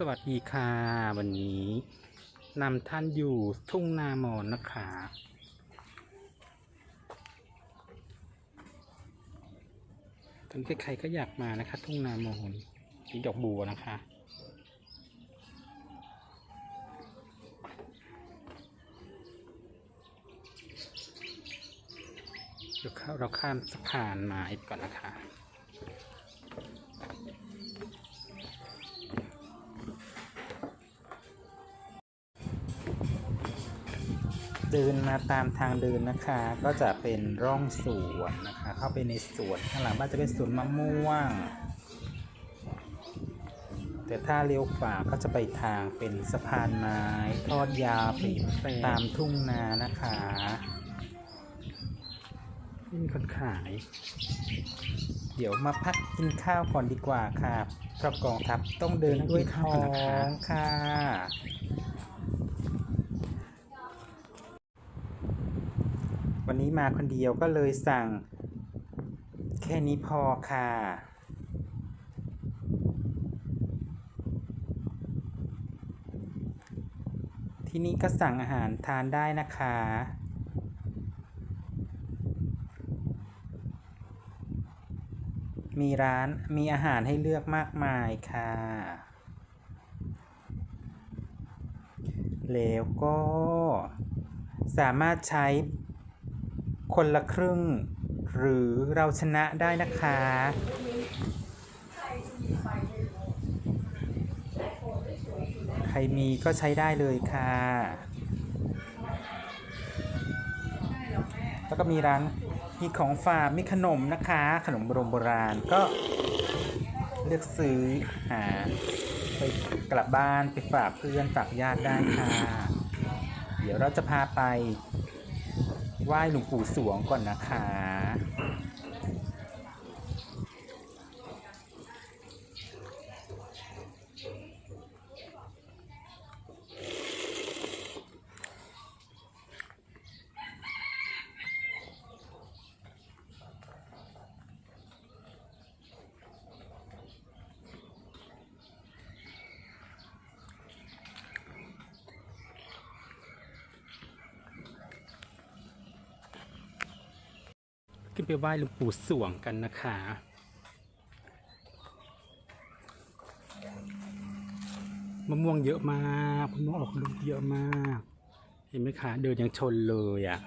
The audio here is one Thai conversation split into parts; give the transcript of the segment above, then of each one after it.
สวัสดีค่ะ วันนี้นำท่านอยู่ทุ่งนามอนนะคะ ตอนนี้ใครๆก็อยากมานะคะ ทุ่งนามอนมีดอกบัวนะคะ เดี๋ยวเข้าเราข้ามสะพานไม้ก่อนนะคะ เดินมาตามทางเดินนะคะ ก็จะเป็นร่องสวนนะคะ เข้าไปในสวนข้างหลังบ้านจะเป็นสวนมะม่วง แต่ถ้าเลี้ยวขวาก็จะไปทางเป็นสะพานไม้ทอดยาวไปตามทุ่งนานะคะไม่มีคนขาย เดี๋ยวมาพักกินข้าวก่อนดีกว่าค่ะเพราะกองทัพต้องเดินด้วยท้องค่ะ วันนี้มาคนเดียวก็เลยสั่ง แค่นี้พอค่ะที่นี่ก็สั่งอาหารทานได้นะคะ มีร้านมีอาหารให้เลือกมากมายค่ะ แล้วก็สามารถใช้ คนละครึ่ง หรือเราชนะได้นะคะ ใครมีก็ใช้ได้เลยค่ะ แล้วก็มีร้านมีของฝากมีขนมนะคะ ขนมโบราณโบราณก็เลือกซื้อหาไปกลับบ้านไปฝากเพื่อนฝากญาติได้ค่ะ เดี๋ยวเราจะพาไป ไหว้หลวงปู่สวงก่อนนะคะ นไปไหว้หลวงปู่สวงกันนะคะมะม่วงเยอะมากมะม่วงออกลูกเยอะมาก เห็นไหมคะ เดินยังชนเลยอะ่ะ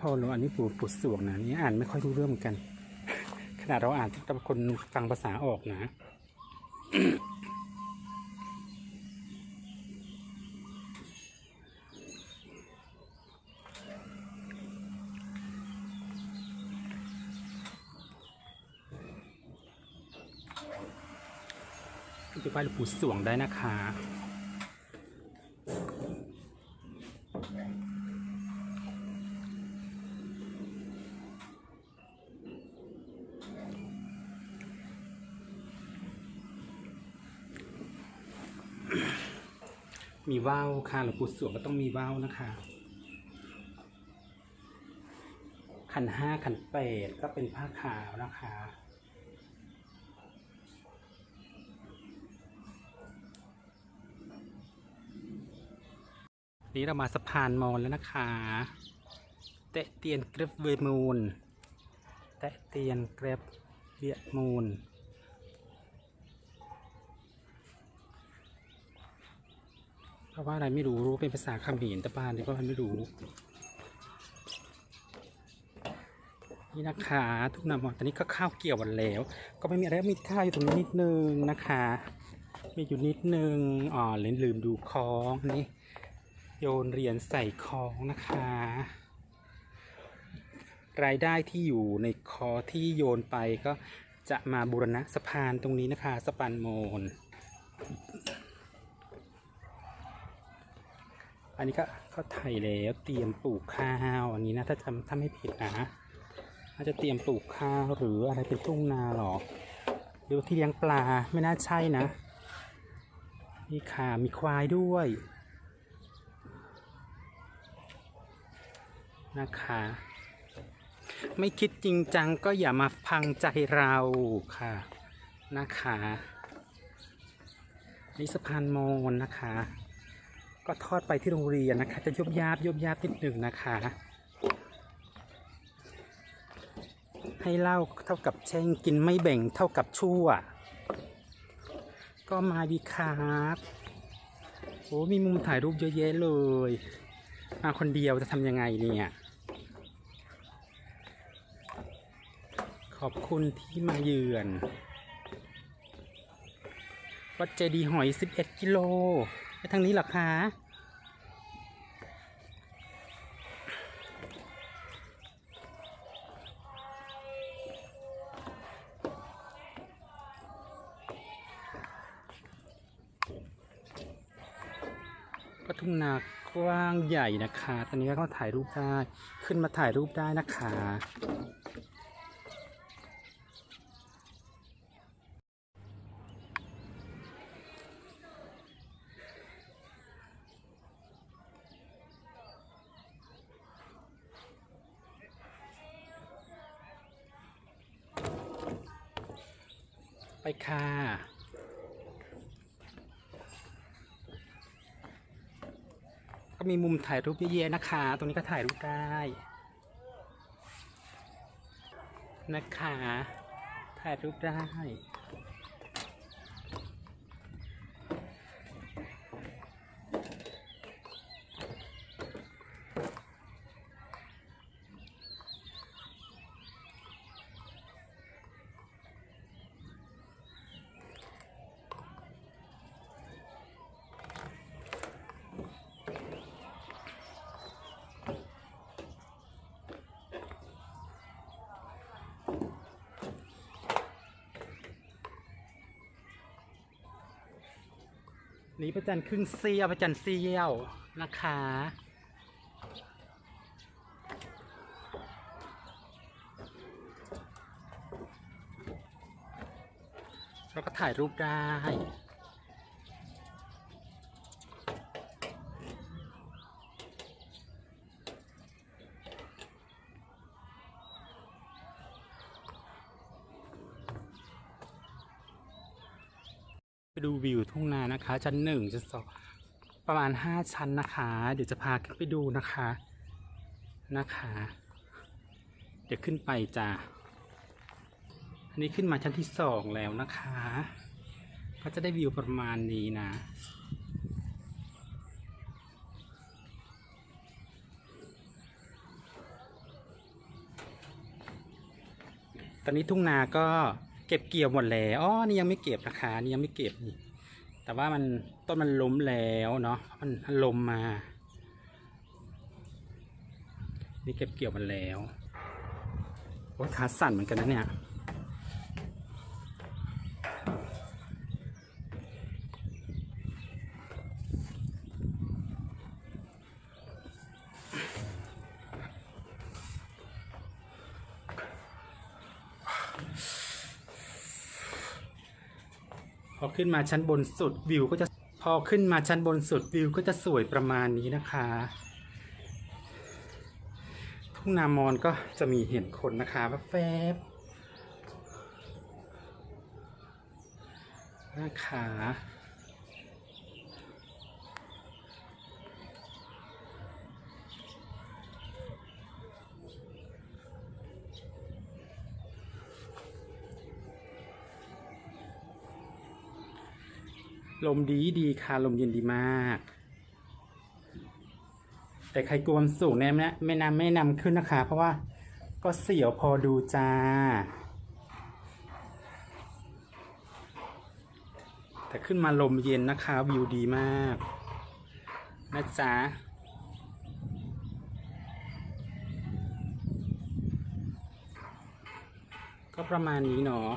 พอเราอ่านนี่ปู่ปู่สวงนะนี่อ่านไม่ค่อยรู้เรื่องเหมือนกัน ขนาดเราอ่านแต่คนฟังภาษาออกนะไปไหว้หลวงปู่สวงได้นะคะ มีว่าวค่ะหลวงปู่สวงก็ต้องมีว่าวนะคะ ขันห้าขันแปดก็เป็นผ้าขาวนะคะนี่เรามาสะพานมอญแล้วนะคะแตะเตียนเกรฟเวมูลแตะเตียนเกรฟเวียมูล เพราว่าอะไรไม่รู้รู้เป็นภาษาคำเขมรแต่บ้านนี่ก็ไม่รู้ นี่นะคะทุกนามอนตอนนี้ก็ข้าวเกี่ยวหมดแล้ว ก็ไม่มีอะไรมีข้าวอยู่ตรงนี้นิดนึงนะคะ มีอยู่นิดนึงอ๋อเลืมลืมดูคล้องนี่โยนเหรียญใส่คล้องนะคะ รายได้ที่อยู่ในคอที่โยนไปก็จะมาบูรณะสะพานตรงนี้นะคะสะพานโมน อันนี้ก็เขาไถแล้วเตรียมปลูกข้าวอันนี้นะถ้าจำถ้าไม่ผิดนะอาจจะเตรียมปลูกข้าวหรืออะไรเป็นทุ่งนาหรอหรือที่เลี้ยงปลาไม่น่าใช่นะมีขามีควายด้วยนะคะ ไม่คิดจริงจังก็อย่ามาพังใจเราค่ะนะคะนี่สะพานมอนนะคะ ก็ทอดไปที่โรงเรียนนะคะ จะยุบยาบยุบยาบนิดหนึ่งนะคะ ให้เล่าเท่ากับเช่งกินไม่แบ่งเท่ากับชั่ว ก็มาดีครับโอ้มีมุมถ่ายรูปเยอะแยะเลย มาคนเดียวจะทำยังไงเนี่ย ขอบคุณที่มาเยือน วัดเจดีย์หอย 11 กิโล ไปทางนี้หรอคะก็ทุ่งนากว้างใหญ่นะคะ ตอนนี้ก็ถ่ายรูปได้ ขึ้นมาถ่ายรูปได้นะคะ ค่ะ ก็มีมุมถ่ายรูปเยอะๆนะคะ ตรงนี้ก็ถ่ายรูปได้ นะคะ ถ่ายรูปได้ นี่พระจันทร์ครึ่งเสี้ยวพระจันทร์เสี้ยวนะคะ เราก็ถ่ายรูปได้ ดูวิวทุ่งนานะคะ ชั้นหนึ่งชั้นสองประมาณห้าชั้นนะคะ เดี๋ยวจะพาขึ้นไปดูนะคะนะคะ เดี๋ยวขึ้นไปจ้ะอันนี้ขึ้นมาชั้นที่สองแล้วนะคะ ก็จะได้วิวประมาณนี้นะตอนนี้ทุ่งนาก็ เก็บเกี่ยวหมดแล้วอ๋อนี่ยังไม่เก็บนะคะนี่ยังไม่เก็บนี่แต่ว่ามันต้นมันล้มแล้วเนาะมันลมมา นี่เก็บเกี่ยวมันแล้วโอ้ขาสั่นเหมือนกันนะเนี่ย พอขึ้นมาชั้นบนสุดวิวก็จะพอขึ้นมาชั้นบนสุดวิวก็จะสวยประมาณนี้นะคะ ทุ่งนามอนก็จะมีเห็นคนนะคะแฟบๆนะคะ ลมดีดีค่ะ ลมเย็นดีมาก แต่ใครกลัวมันสูงเนี่ยไม่ไม่นำไม่นำขึ้นนะคะ เพราะว่าก็เสียวพอดูจ้า แต่ขึ้นมาลมเย็นนะคะ วิวดีมาก นะจ๊ะก็ประมาณนี้เนาะ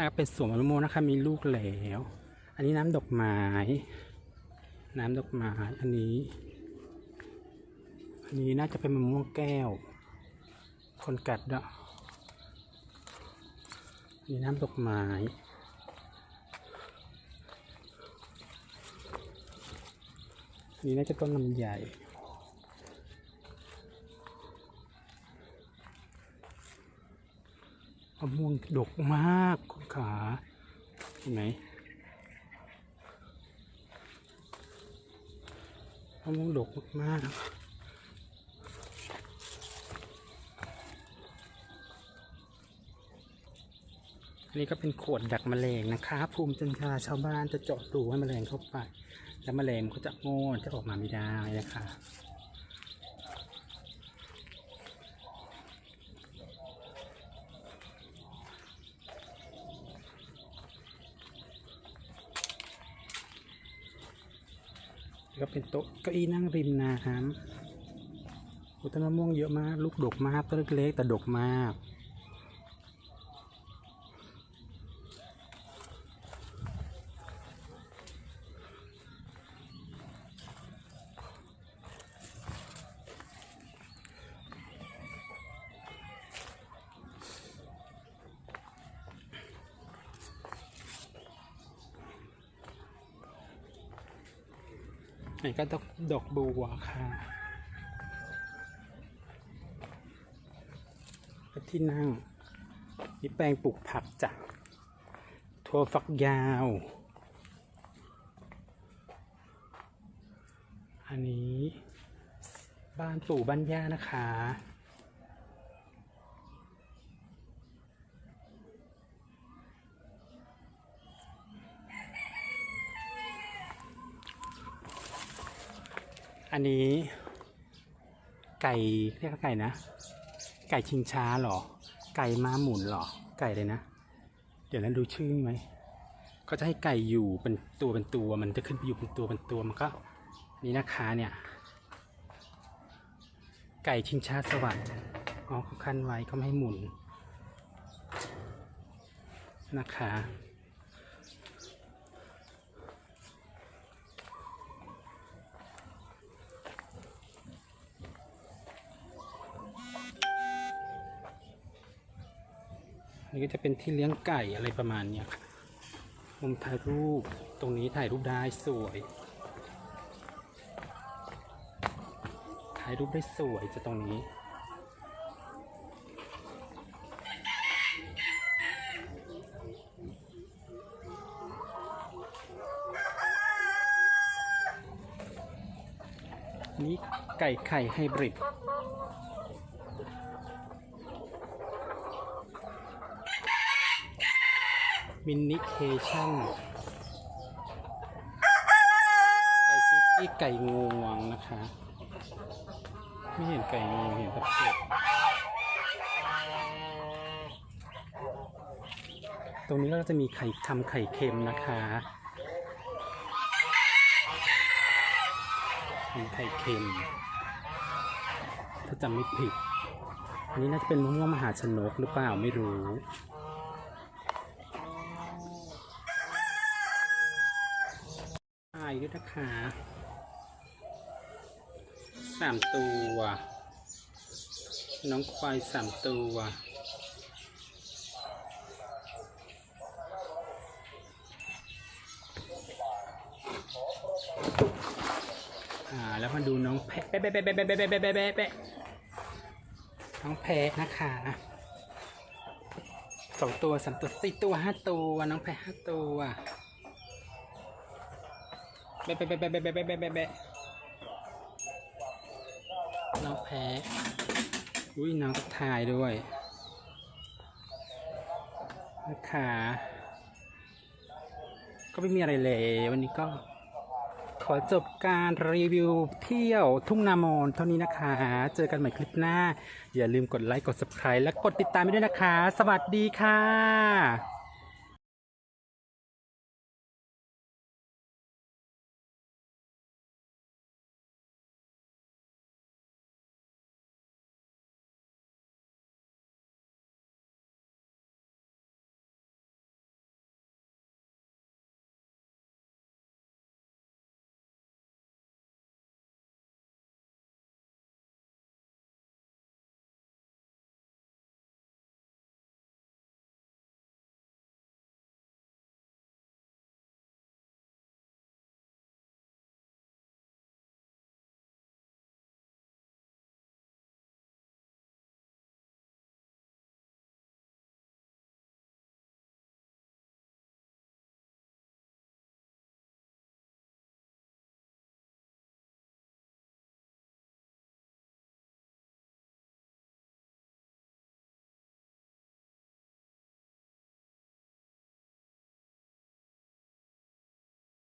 ขนาดเป็นสวนมะม่วงนะคะมีลูกแล้ว อันนี้น้ำดอกไม้ น้ำดอกไม้อันนี้ อันนี้น่าจะเป็นมะม่วงแก้ว คนกัดด้วยอันนี้น้ำดอกไม้อันนี้น่าจะต้นลำใหญ่ มะม่วงดกมากคุณขาเห็นไหมมะม่วงดกมากอันนี้ก็เป็นขวดดักแมลงนะคะ ภูมิปัญญาชาวบ้านจะเจาะรูให้แมลงเข้าไป แล้วแมลงมันก็จะโง่จะออกมาไม่ได้นะคะ ก็เป็นโต๊ะเก้าอี้นั่งริมน้ำต้นมะม่วงเยอะมาก ลูกดกมากต้นเล็กๆแต่ดกมาก นนี้ก็ดอกดอกบัวค่ะที่นั่งนี่แปลงปลูกผักจ้ะถั่วฝักยาว อันนี้บ้านปู่บ้านย่านะคะ อันนี้ ไก่เรียกว่าไก่นะ ไก่ชิงช้าหรอ ไก่ม้าหมุนหรอ ไก่เลยนะ เดี๋ยวนั้นดูชื่อไหมก็จะให้ไก่อยู่เป็นตัวเป็นตัวมันจะขึ้นไปอยู่เป็นตัวเป็นตัวมันก็นี่นะคะเนี่ย ไก่ชิงช้าสวรรค์อ๋อเขาขั้นไว้เขาไม่ให้หมุนนะคะ อันนี้ก็จะเป็นที่เลี้ยงไก่อะไรประมาณเนี้ยค่ะมุมถ่ายรูปตรงนี้ถ่ายรูปได้สวย ถ่ายรูปได้สวยจะตรงนี้ นี่ไก่ไข่ไฮบริด มินิเคชั่น ไก่ซิลกี้ไก่งวงนะคะ ไม่เห็นไก่งวงเห็นแต่เป็ดตรงนี้เราจะมีไข่ทำไข่เค็มนะคะมีไข่เค็ม ถ้าจำไม่ผิด อันนี้น่าจะเป็นมะม่วงมหาชนกหรือเปล่าไม่รู้ ด้วยนะคะสามตัว น้องควายสามตัวอ่าแล้วมาดูน้องแพะแปะแปะแปะแปะแปะแปะแปะน้องแพะนะคะสองตัวสามตัวสี่ตัวห้าตัวน้องแพะห้าตัว บะเบะเบะเบะเบะเบะเบะเบะนงแพ้อุ้ยน้องตะทายด้วยนะคะก็ไม่มีอะไรเลย วันนี้ก็ขอจบการรีวิวเที่ยวทุ่งนามอนเท่านี้นะคะ เจอกันใหม่คลิปหน้า อย่าลืมกดไลค์ กด subscribe และกดติดตามไปด้วยนะคะ สวัสดีค่ะ